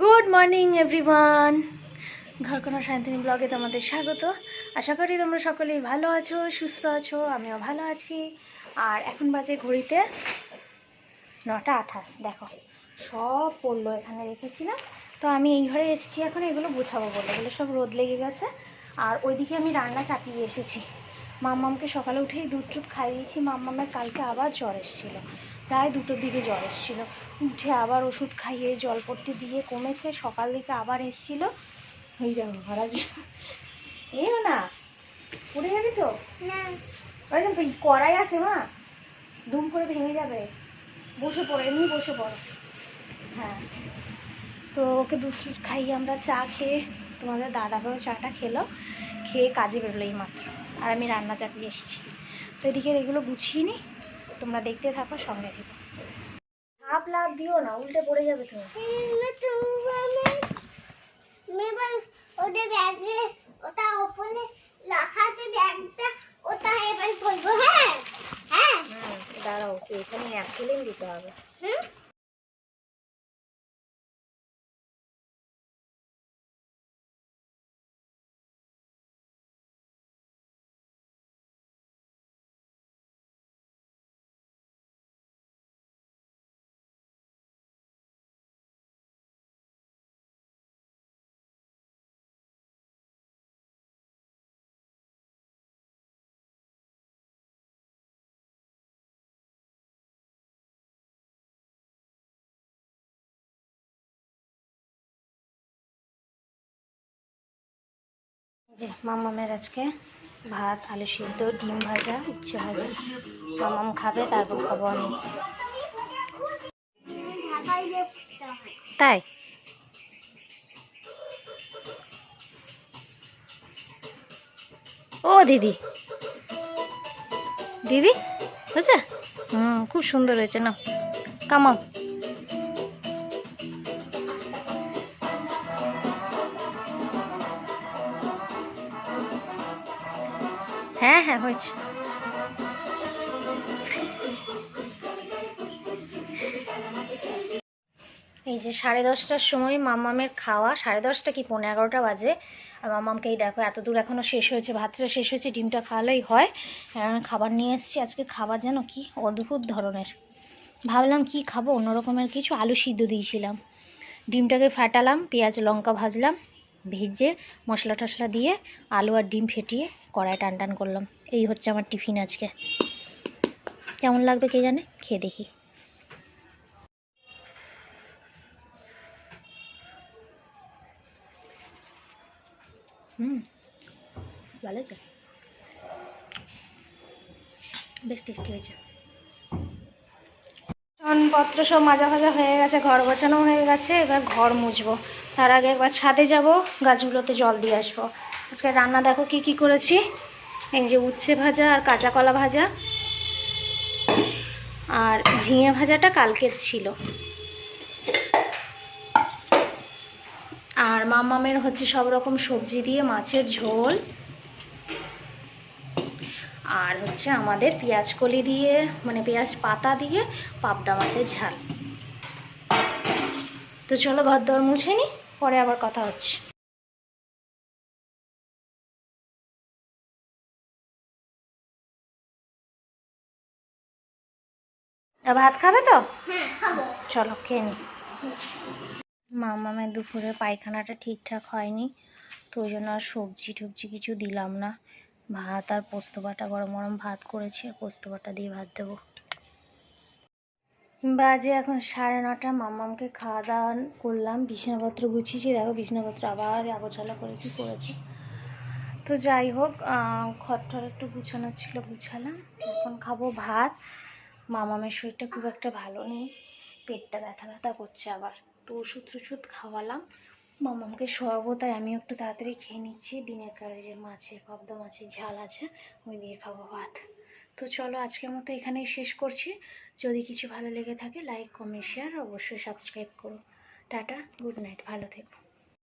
Good morning everyone Ghorkona Shantini ব্লগে তোমাদের স্বাগত। আশা করি তোমরা সকলেই ভালো আছো, সুস্থ আছো, আমিও ভালো আছি। আর এখন বাজে ঘড়িতে নটা আঠাশ, দেখো। সব পড়ল এখানে রেখেছিলাম। তো আমি এই ঘরে এসেছি এখন, এগুলো গুছাবো বলে। এগুলো সব রোদ লেগে গেছে। আর ওইদিকে আমি রান্না চাপিয়ে এসেছি। মাম্মামকে সকালে উঠেই দুধ টুধ খাইয়েছি। মাম্মামের কালকে আবার জ্বর এসেছিল। প্রায় দুটোর দিকে জ্বর এসেছিল। উঠে আবার ওষুধ খাইয়ে জলপট্টি দিয়ে কমেছে। সকাল দিকে আবার এসেছিল। ওই দেখো মহারাজ এই না পড়ে যাবি তো? এই কড়াই আছে মা দুম করে ভেঙে যাবে। বসে পড়ো এমনি বসে পড়ো। হ্যাঁ। তো ওকে দুধ টুধ খাইয়ে আমরা চা খেয়ে তোমাদের দাদাভাইও চাটা খেলো। খেয়ে কাজে বেরোলো এই মাত্র আর আমি রান্না চাপিয়ে এসেছি। তো এদিকে এগুলো গুছিয়ে নি। তোমরা দেখতে থাকো সঙ্গে থেকে। হাফ লাভ দিও না উল্টে পড়ে যাবে তো। ওদের ব্যাগে ওটা ওপরে ব্যাগটা ওটা এবার বলব হ্যাঁ? হ্যাঁ? দাঁড়াও এখানে এক দিতে হবে। হুম? যে মামামের আজকে ভাত, আলু সিদ্ধ, ডিম ভাজা, উচ্ছে ভাজা। মামাম খাবে, তারপর খাব আমি। তাই? ও দিদি। দিদি? হয়েছে? হুম, খুব সুন্দর হয়েছে না কামাও। হ্যাঁ হ্যাঁ হয়েছে। এই যে সাড়ে দশটার সময় মামামের খাওয়া, সাড়ে দশটা কি পনেরো এগারোটা বাজে। আর মামামকে এই দেখো, এত দূর এখনও শেষ হয়েছে, ভাতটা শেষ হয়েছে, ডিমটা খাওয়ালেই হয়। খাবার নিয়ে এসেছি, আজকে খাবার যেন কি অদ্ভুত ধরনের। ভাবলাম কি খাব অন্য রকমের কিছু আলু সিদ্ধ দিয়েছিলাম। ডিমটাকে ফাটালাম, পেঁয়াজ, লঙ্কা ভাজলাম ভেজে মশলা টশলা দিয়ে আলু আর ডিম ফেটিয়ে কড়াই টান টান করলাম। এই হচ্ছে আমার টিফিন আজকে। কেমন লাগবে কে জানে? খেয়ে দেখি। হুম, ভালো বেশ টেস্টি হয়েছে। পত্র সব মাজা ভাজা হয়ে গেছে, ঘর গোছানো হয়ে গেছে, এবার ঘর মুছবো। তার আগে একবার ছাদে যাব, গাছগুলোতে জল দিয়ে আসব। আজকে রান্না দেখো কি কি করেছি। এই যে উচ্ছে ভাজা আর কাঁচা কলা ভাজা। আর ঝিঙে ভাজাটা কালকের ছিল। আর মামামের হচ্ছে সব রকম সবজি দিয়ে মাছের ঝোল। আর হচ্ছে আমাদের পেঁয়াজ কলি দিয়ে মানে পেঁয়াজ পাতা দিয়ে পাবদা মাছের ঝাল। তো চলো ঘর দর মুছে নি পরে আবার কথা হচ্ছে। ভাত খাবে তো? হ্যাঁ চলো খেয়ে নি। মামামের দুপুরে পায়খানাটা ঠিকঠাক হয়নি তো ওই জন্য আর সবজি টবজি কিছু দিলাম না। ভাত আর পোস্ত বাটা, গরম গরম ভাত করেছি, আর পোস্ত বাটা দিয়ে ভাত দেবো। বাজে এখন সাড়ে নটা মামামকে খাওয়া দাওয়া করলাম, বিছানাপত্র গুছিয়েছি, দেখো বিছানাপত্র আবার আগোছালা করেছি করেছি তো যাই হোক খড় একটু গুছানো ছিল, গুছালাম। এখন খাব ভাত। মামামের শরীরটা খুব একটা ভালো নেই, পেটটা ব্যথা ব্যথা করছে আবার। তো ওষুধ টষুধ খাওয়ালাম মামামকে শোয়াবো, তাই আমি একটু তাড়াতাড়ি খেয়ে নিচ্ছি। দিনের কালে যে মাছের পাবদা মাছের ঝাল আছে, ওই দিয়ে খাব ভাত। তো চলো আজকের মতো এখানেই শেষ করছি। যদি কিছু ভালো লেগে থাকে লাইক কমেন্ট শেয়ার অবশ্যই সাবস্ক্রাইব করো। টাটা গুড নাইট ভালো থেকো।